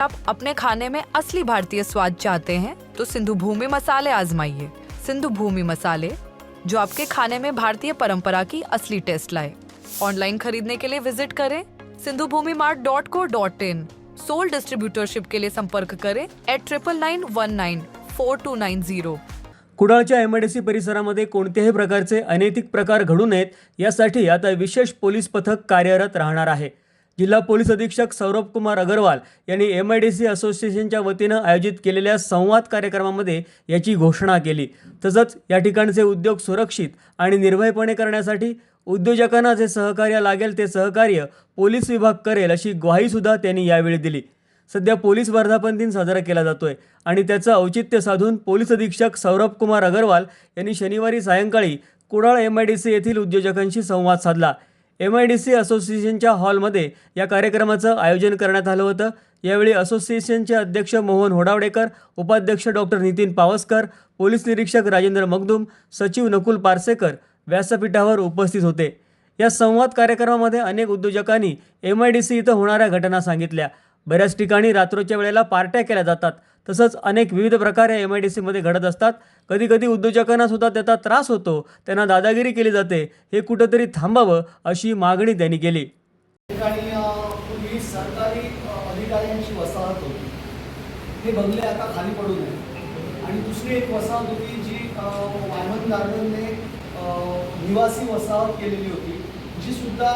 आप अपने खाने में असली भारतीय स्वाद चाहते हैं तो सिंधु भूमि मसाले आजमाइए। सिंधु भूमि मसाले, जो आपके खाने में भारतीय परंपरा की असली टेस्ट लाए। ऑनलाइन खरीदने के लिए विज़िट करें Sindhu Bhumi mart dot co dot in. Sole distributorship के लिए संपर्क करें eight triple nine one nine four two nine zero कुडाळच्या MIDC परिसरामध्ये कोणत्याही प्रकारचे अनैतिक प्रकार घडू नयेत, यासाठी आता विशेष पोलीस पथक कार्यरत राहणार आहे. जिल्हा पोलीस अधीक्षक सौरभ कुमार अगरवाल यांनी एम आय डी सी असोसिएशनच्या वतीनं आयोजित केलेल्या संवाद कार्यक्रमामध्ये याची घोषणा केली. तसंच या ठिकाणचे उद्योग सुरक्षित आणि निर्भयपणे करण्यासाठी उद्योजकांना जे सहकार्य लागेल ते सहकार्य पोलीस विभाग करेल अशी ग्वाहीसुद्धा त्यांनी यावेळी दिली. सध्या पोलीस वर्धापन दिन साजरा केला जातोय आणि त्याचं औचित्य साधून पोलीस अधीक्षक सौरभ कुमार अगरवाल यांनी शनिवारी सायंकाळी Kudal M I D C येथील उद्योजकांशी संवाद साधला. एम आय डी सी असोसिएशनच्या हॉलमध्ये या कार्यक्रमाचं आयोजन करण्यात आलं होतं. यावेळी असोसिएशनचे अध्यक्ष मोहन होडावडेकर उपाध्यक्ष डॉक्टर नितीन पावसकर पोलीस निरीक्षक राजेंद्र मगदूम सचिव नकुल पारसेकर व्यासपीठावर उपस्थित होते. या संवाद कार्यक्रमामध्ये अनेक उद्योजकांनी एम आय डी सी इथं होणाऱ्या घटना सांगितल्या. बऱ्याच ठिकाणी रात्रोच्या वेळेला पार्ट्या केल्या जातात. तसंच अनेक विविध प्रकार या एम आय डी सीमध्ये घडत असतात. कधीकधी उद्योजकांनासुद्धा त्याचा त्रास होतो. त्यांना दादागिरी केली जाते. हे कुठंतरी थांबावं अशी मागणी त्यांनी केली. सरकारी अधिकाऱ्यांची वसाहत होती. हे बंगले आता खाली पडू नये. आणि दुसरी एक वसाहत होती जी वायमन गार्डनने निवासी वसाहत केलेली होती. जी सुद्धा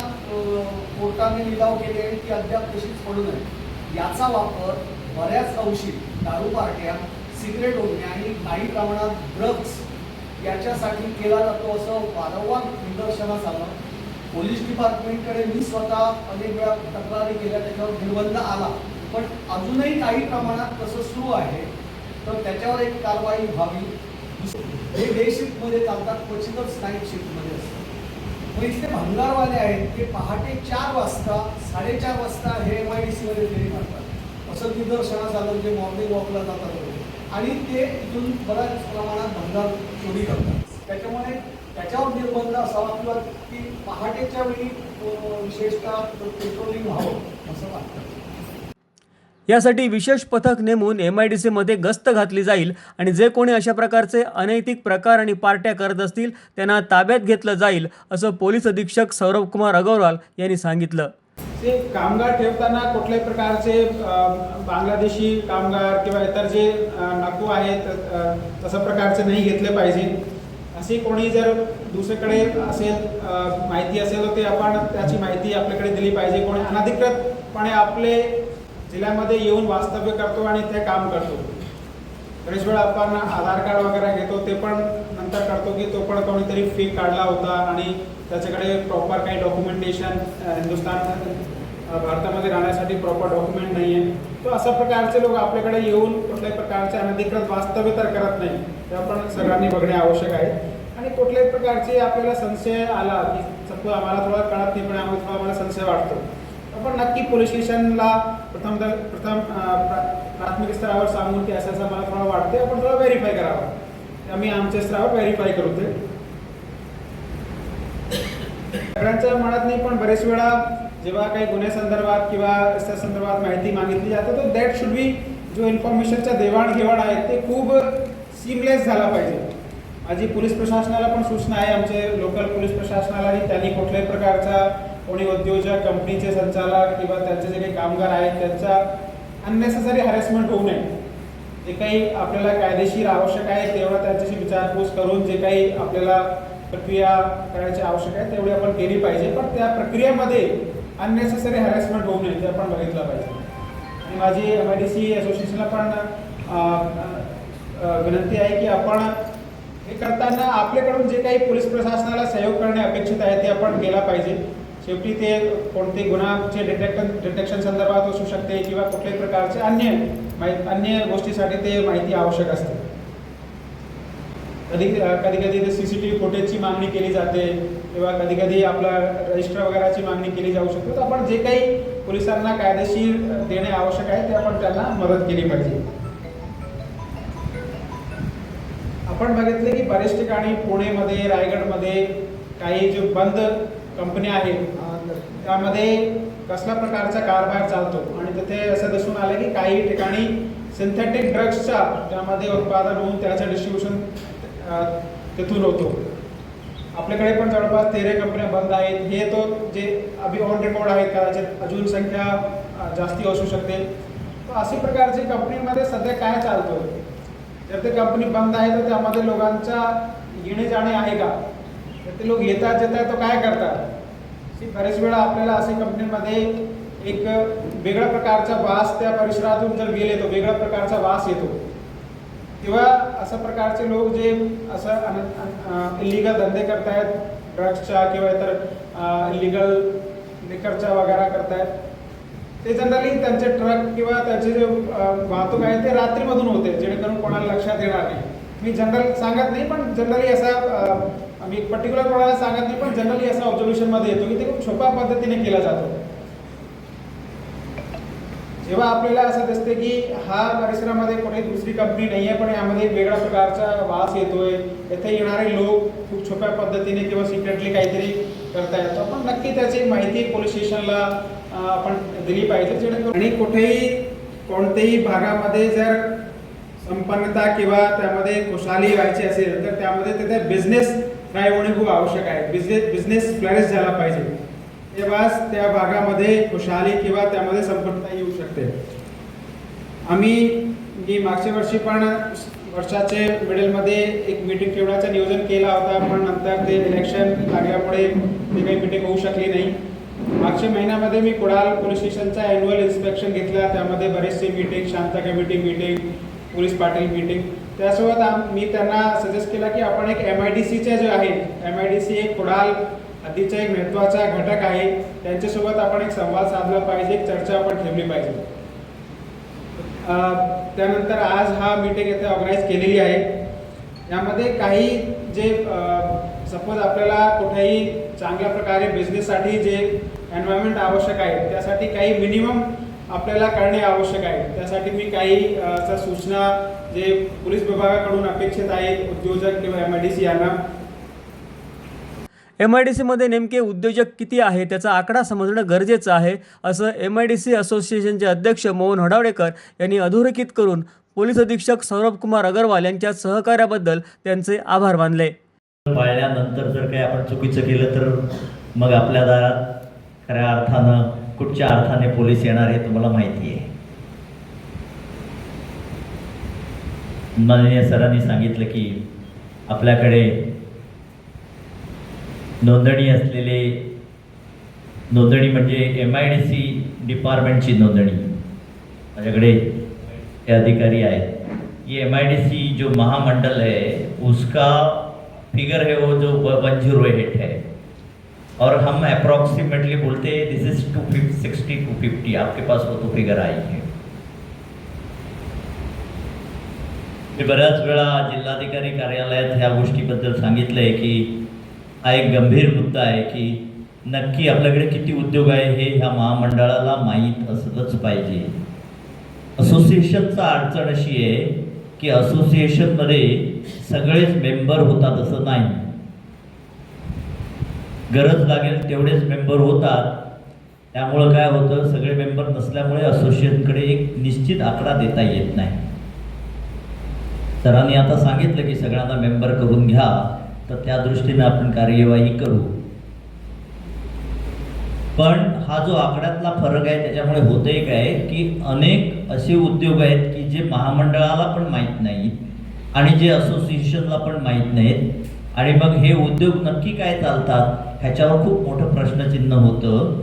कोर्टाने लिलाव केले आहे ती अद्याप तशीच पडू नये. याचा वापर बऱ्याच अंशी दारू पार्ट्या सिगरेट ओढणे आणि काही प्रमाणात ड्रग्ज याच्यासाठी केला जातो असं वारंवार निदर्शनास आलं पोलीस डिपार्टमेंटकडे मी स्वतः अनेक वेळा तक्रारी केल्या त्याच्यावर निर्बंध आला. पण अजूनही काही प्रमाणात तसं सुरू आहे तर त्याच्यावर एक कारवाई व्हावी. हे डे शिफ्टमध्ये चालतात क्वचितच नाईट शिफ्टमध्ये मग इथले भंगारवाले आहेत ते पहाटे चार वाजता साडेचार वाजता हे एम आय डी सीमध्ये फेरी मारतात असं निदर्शनास आलं जे मॉर्निंग वॉकला जातात आणि ते इथून बऱ्याच प्रमाणात भंगार चोरी करतात. त्याच्यामुळे त्याच्यावर निर्बंध असावा किंवा की पहाटेच्या वेळी विशेषतः पेट्रोलिंग व्हावं असं वाटतं. यासाठी विशेष पथक नेमून एम आय डी सीमध्ये गस्त घातली जाईल आणि जे कोणी अशा प्रकारचे अनैतिक प्रकार आणि पार्ट्या करत असतील त्यांना ताब्यात घेतलं जाईल असं पोलीस अधीक्षक सौरभ कुमार अगरवाल यांनी सांगितलं. ते कामगार ठेवताना कुठल्याही प्रकारचे बांगलादेशी कामगार किंवा इतर जे अ, आहेत तसं तशा प्रकारचे नाही घेतले पाहिजे. असे कोणी जर दुसरीकडे असेल माहिती असेल तर ते आपण त्याची माहिती आपल्याकडे दिली पाहिजे. कोणी अनधिकृतपणे आपले जिल्ह्यामध्ये येऊन वास्तव्य करतो आणि ते काम करतो. बरेच वेळा आपण आधार कार्ड वगैरे घेतो ते पण नंतर करतो की तो पण कोणीतरी फी काढला होता आणि त्याच्याकडे प्रॉपर काही डॉक्युमेंटेशन हिंदुस्थान भारतामध्ये राहण्यासाठी प्रॉपर डॉक्युमेंट नाही आहे तो अशा प्रकारचे लोक आपल्याकडे येऊन कुठल्याही प्रकारचे अनधिकृत वास्तव्य तर करत नाही. ते आपण सगळ्यांनी बघणे आवश्यक आहे. आणि कुठल्याही प्रकारचे आपल्याला संशय आला की सपोज आम्हाला थोडा कळत नाही पण आम्हाला थोडा आम्हाला संशय वाटतो. आपण नक्की पोलीस स्टेशनला प्रथम प्रथम प्रा- प्राथमिक स्तरावर सांगून की असं असं मला थोडं वाटते आपण थोडं व्हेरीफाय करावं. आम्ही आमच्या स्तरावर व्हेरीफाय करू ते सगळ्यांच्या मनात नाही पण बरेच वेळा जेव्हा काही गुन्ह्यासंदर्भात किंवा त्या संदर्भात माहिती मागितली जाते तर दॅट शुड बी जो इन्फॉर्मेशनचा देवाणघेवाण आहे ते खूप सिमलेस झाला पाहिजे. माझी पोलीस प्रशासनाला पण सूचना आहे आमचे लोकल पोलीस प्रशासनालाही त्यांनी कुठल्याही प्रकारचा कोणी उद्योजक कंपनीचे संचालक किंवा त्यांचे जे काही कामगार आहेत त्यांचा अननेसेसरी हॅरेसमेंट होऊ नये. जे काही आपल्याला कायदेशीर आवश्यक आहे तेवढं त्यांच्याशी विचारपूस करून जे काही आपल्याला प्रक्रिया करायची आवश्यक आहे तेवढी आपण केली पाहिजे. पण त्या प्रक्रियेमध्ये अननेसेसरी हॅरेसमेंट होऊ नये ते आपण बघितलं पाहिजे. आणि माझी एम आय डी सी असोसिएशनला पण विनंती आहे की आपण हे करताना आपल्याकडून जे काही पोलीस प्रशासनाला सहयोग करणे अपेक्षित आहे ते आपण केला पाहिजे. शेवटी ते कोणते गुन्हाचे डिटेक्शन डिटेक्शन संदर्भात असू शकते किंवा कुठल्याही प्रकारचे अन्य माहि- अन्य गोष्टीसाठी ते माहिती आवश्यक असते. कधी कधी कधी ते सी सी टी व्ही फुटेजची मागणी केली जाते किंवा कधी कधी आपला रजिस्टर वगैरेची मागणी केली जाऊ शकते. तर आपण जे काही पोलिसांना कायदेशीर देणे आवश्यक आहे ते आपण त्यांना मदत केली पाहिजे. आपण बघितले की बरेच ठिकाणी पुणेमध्ये रायगडमध्ये काही जे बंद कंपन्या आहेत त्यामध्ये कसल्या प्रकारचा कारभार चालतो? आणि तिथे असं दिसून आलं की काही ठिकाणी सिंथेटिक ड्रग्सच्या त्यामध्ये उत्पादन होऊन त्याचं डिस्ट्रीब्युशन तिथून होतो. आपल्याकडे पण जवळपास तेरा कंपन्या बंद आहेत. हे तो जे अभि ऑन रेकॉर्ड आहेत कदाचित अजून संख्या जास्ती असू शकते. तर अशा प्रकारची कंपनीमध्ये सध्या काय चालतं जर ते कंपनी बंद आहे तर त्यामध्ये लोकांचा येणे जाणे आहे का? तर ते लोक येतात येतात तो काय करतात? की बरेच वेळा आपल्याला असे कंपनीमध्ये एक वेगळ्या प्रकारचा वास त्या परिसरातून जर गेले तो वेगळ्या प्रकारचा वास येतो. तेव्हा अशा प्रकारचे लोक जे असं इलिगल धंदे करतायत ड्रग्सच्या किंवा इतर इलिगल लिकरच्या वगैरे करतायत ते जनरली त्यांचे ट्रक किंवा त्याचे जे वाहतूक आहे ते रात्रीमधून होते जेणेकरून कोणाला लक्षात येणार नाही. मी जनरल सांगत नाही पण जनरली असा आम्ही मी पर्टिक्युलर कोणाला सांगत नाही पण जनरली असा ऑब्झर्वेशनमध्ये येतो की ते खूप सोप्या पद्धतीने केला जातो. जेव्हा आपल्याला असं दिसते की हा परिसरामध्ये कोणी दुसरी कंपनी नाही आहे पण यामध्ये वेगळ्या प्रकारचा वास येतोय येथे येणारे लोक खूप छोप्या पद्धतीने किंवा सिक्रेटली काहीतरी करतायत येतो. आपण नक्की त्याची माहिती पोलीस स्टेशनला आपण दिली पाहिजे जेणेकरून आणि कुठेही कोणत्याही भागामध्ये जर संपन्नता किंवा त्यामध्ये खुशाली व्हायची असेल तर त्यामध्ये तिथे बिझनेस थ्राईव्ह होणे खूप आवश्यक आहे. बिझनेस बिझनेस फ्लॅरिश झाला पाहिजे. तेव्हाच त्या भागामध्ये खुशाली किंवा त्यामध्ये संपत्ता येऊ शकते. आम्ही मी मागच्या वर्षी पण वर्षाचे मिडलमध्ये एक मीटिंग ठेवण्याचं नियोजन केला होता पण नंतर ते इलेक्शन लागल्यामुळे ते काही मीटिंग होऊ शकली नाही. मागच्या महिन्यामध्ये मी कुडाल पोलीस स्टेशनचा ॲन्युअल इन्स्पेक्शन घेतला. त्यामध्ये बरेचसे meeting Shanta committee meeting police Patil meeting त्यासोबत आम- मी त्यांना सजेस्ट केला की आपण एक एम आय डी सीचे जे आहे एम आय डी सी एक कुडाल हद्दीचा एक महत्त्वाचा घटक आहे. त्यांच्यासोबत आपण एक संवाद साधला पाहिजे एक चर्चा आपण ठेवली पाहिजे. त्यानंतर आज हा मीटिंग येथे ऑर्गनाईज केलेली आहे. यामध्ये काही जे सपोज आपल्याला कुठेही चांगल्या प्रकारे बिझनेससाठी जे एन्व्हायरमेंट आवश्यक आहे त्यासाठी काही मिनिमम आपल्याला करणे आवश्यक आहे. त्यासाठी मी काही सूचना जे पोलीस विभागाकडून अपेक्षित आहेत उद्योजक किंवा एम आय डी सी यांना. एम आय डी सीमध्ये नेमके उद्योजक किती आहे त्याचा आकडा समजणं गरजेचं आहे असं एम आय डी सी असोसिएशनचे अध्यक्ष मोहन हडावडेकर यांनी अधोरेखित करून पोलीस अधीक्षक सौरभ कुमार अगरवाल यांच्या सहकार्याबद्दल त्यांचे आभार मानले. पाळल्यानंतर जर काही आपण चुकीचं केलं तर मग आपल्या दारात खऱ्या अर्थानं कुठच्या अर्थाने पोलीस येणार हे तुम्हाला माहिती आहे. माननीय सरांनी सांगितलं की आपल्याकडे नोंदणी असलेले नोंदणी म्हणजे एम आय डी सी डिपार्टमेंटची नोंदणी. माझ्याकडे हे अधिकारी आहेत. ये एम आय डी सी जो महामंडल है उसका फिगर है वो जो वन जीरो एट है और हम अप्रॉक्सीमेटली बोलते हैं this is two fifty sixty two fifty आपके पास वो तो फिगर आई है। मी बऱ्याच वेळा जिल्हाधिकारी कार्यालयात ह्या गोष्टीबद्दल सांगितलं आहे की हा एक गंभीर मुद्दा आहे की नक्की आपल्याकडे किती उद्योग आहे हे ह्या महामंडळाला माहीत असलंच पाहिजे. असोसिएशनचा अडचण अशी आहे की असोसिएशनमध्ये सगळेच मेंबर होतात असं नाही. गरज लागेल तेवढेच मेंबर होतात. त्यामुळं काय होतं सगळे मेंबर नसल्यामुळे असोसिएशनकडे एक निश्चित आकडा देता येत नाही. सरांनी आता सांगितलं की सगळ्यांना मेंबर करून घ्या तर त्या दृष्टीने आपण कार्यवाही करू. पण हा जो आकड्यातला फरक आहे त्याच्यामुळे होतंय काय की अनेक असे उद्योग आहेत की जे महामंडळाला पण माहीत नाहीत आणि जे असोसिएशनला पण माहीत नाहीत. आणि मग हे उद्योग नक्की काय चालतात ह्याच्यावर खूप मोठं प्रश्नचिन्ह होतं.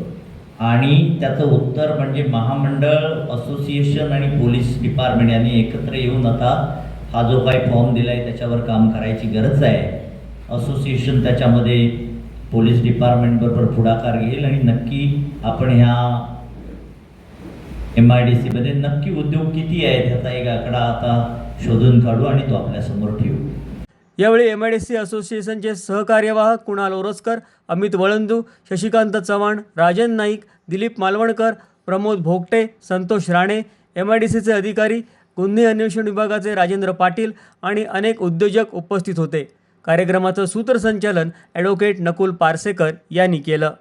आणि त्याचं उत्तर म्हणजे महामंडळ असोसिएशन आणि पोलीस डिपार्टमेंट यांनी एकत्र येऊन आता हा जो काही फॉर्म दिला आहे त्याच्यावर काम करायची गरज आहे. असोसिएशन त्याच्यामध्ये पोलीस डिपार्टमेंटबरोबर पुढाकार घेईल आणि नक्की आपण ह्या एम आय डी सीमध्ये नक्की उद्योग किती आहेत ह्याचा एक आकडा आता शोधून काढू आणि तो आपल्यासमोर ठेवू. यावेळी एम आय डी सी असोसिएशनचे सहकार्यवाह Kunal Oraskar Amit Walandu Shashikant Chavan Rajan Naik Dilip Malvankar Pramod Bhogate Santosh Rane M I D सीचे अधिकारी गुन्हे अन्वेषण विभागाचे राजेंद्र पाटील आणि अनेक उद्योजक उपस्थित होते. कार्यक्रमाचं सूत्रसंचालन ॲडव्होकेट नकुल पारसेकर यांनी केलं.